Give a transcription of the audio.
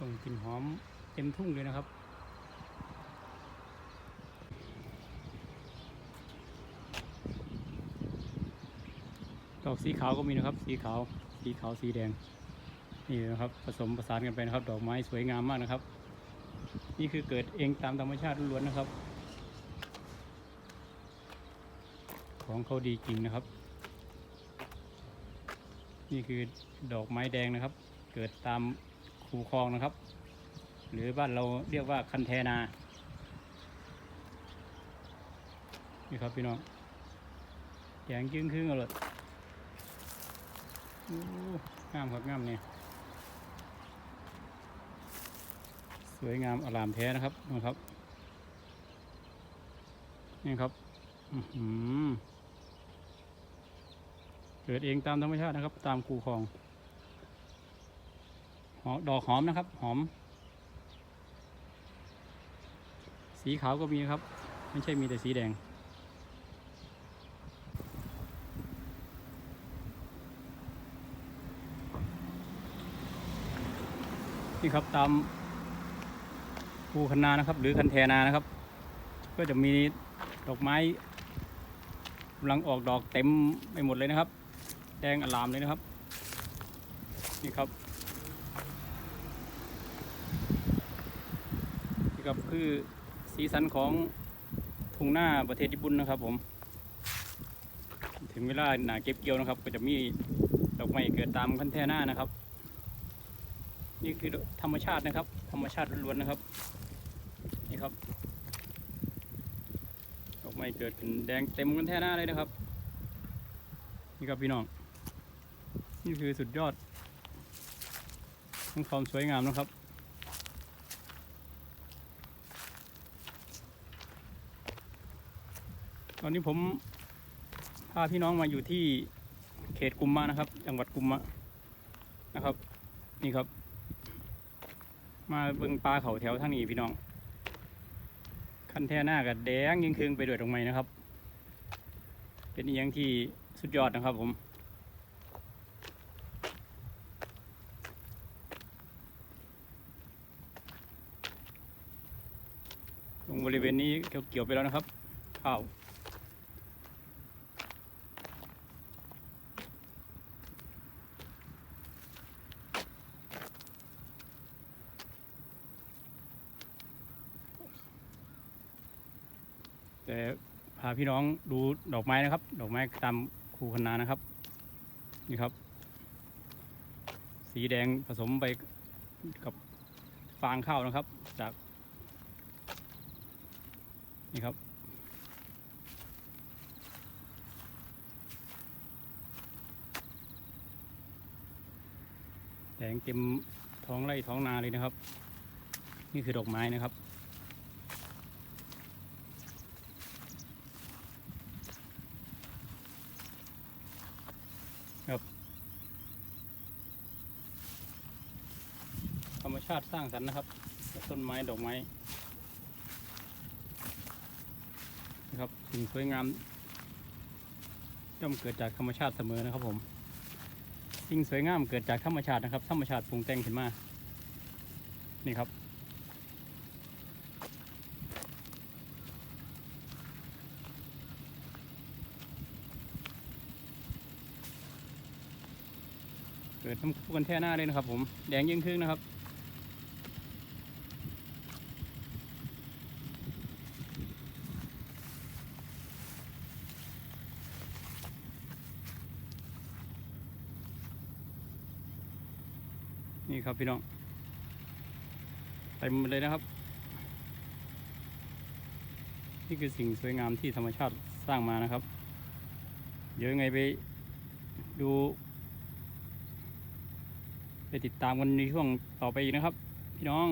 ส่งกลิ่นหอมเต็มทุ่งเลยนะครับ ดอกสีขาวก็มีนะครับ สีขาว สีขาว สีแดง นี่นะครับผสมประสานกันไปนะครับ ดอกไม้สวยงามมากนะครับ นี่คือเกิดเองตามธรรมชาติล้วนๆนะครับ ของเขาดีจริงนะครับ นี่คือดอกไม้แดงนะครับ เกิดตาม คูคลองนะครับ หรือบ้านเราเรียกว่าคันแทนา นี่ครับพี่น้องแดงจึ้งครึ่งเลยงามครับงามเนี่ยสวยงามอลามแท้นะครับนะครับ นี่ครับเกิดเองตามธรรมชาตินะครับ ตามคูคลอง ดอกหอมนะครับ หอม สีขาวก็มีครับ ไม่ใช่มีแต่สีแดง นี่ครับตามภูคันนานะครับ หรือคันแทนานะครับ ก็จะมีดอกไม้กำลังออกดอกเต็มไปหมดเลยนะครับ แดงอลามเลยนะครับ นี่ครับ นี่ครับคือสีสันของทุ่งหน้าประเทศญี่ปุ่นนะครับผม ถึงเวลาหนาเก็บเกี่ยวนะครับ ก็จะมีดอกไม้เกิดตามคันแทนานะครับ นี่คือธรรมชาตินะครับ ธรรมชาติล้วนๆนะครับ นี่ครับดอกไม้เกิดเป็นแดงเต็มกันแท่หน้าเลยนะครับ นี่ครับพี่น้อง นี่คือสุดยอดของความสวยงามนะครับ ตอนนี้ผมพาพี่น้องมาอยู่ที่เขตกุมมะนะครับ จังหวัดกุมมะนะครับ นี่ครับ มาเบิ่งปลาเขาแถวทางนี้พี่น้อง คันแท่หน้ากับแดงยิงคืงไปด้วยตรงไม้นะครับ เป็นอหยังที่สุดยอดนะครับผมตรงบริเวณนี้เกี่ยวไปแล้วนะครับข้าว แต่พาพี่น้องดูดอกไม้นะครับ ดอกไม้ตามคูคนานะครับ นี่ครับ สีแดงผสมไปกับฟางข้าวนะครับ จาก นี่ครับแดงเต็มท้องไร่ท้องนาเลยนะครับ นี่คือดอกไม้นะครับ ธรรมชาติสร้างสรรค์นะครับ ต้นไม้ดอกไม้นะครับสิ่งสวยงามย่อมเกิดจากธรรมชาติเสมอนะครับผมสิ่งสวยงามเกิดจากธรรมชาตินะครับ ธรรมชาติปรุงแต่งขึ้นมานี่ครับเกิดทั้งคู่กันแท่หน้าเลยนะครับผมแดงยิ่งขึ้นนะครับ นี่ครับพี่น้องเต็มเลยนะครับ นี่คือสิ่งสวยงามที่ธรรมชาติสร้างมานะครับ เดี๋ยวยังไงไปดู ไปติดตามกันในช่วงต่อไปอีกนะครับ พี่น้อง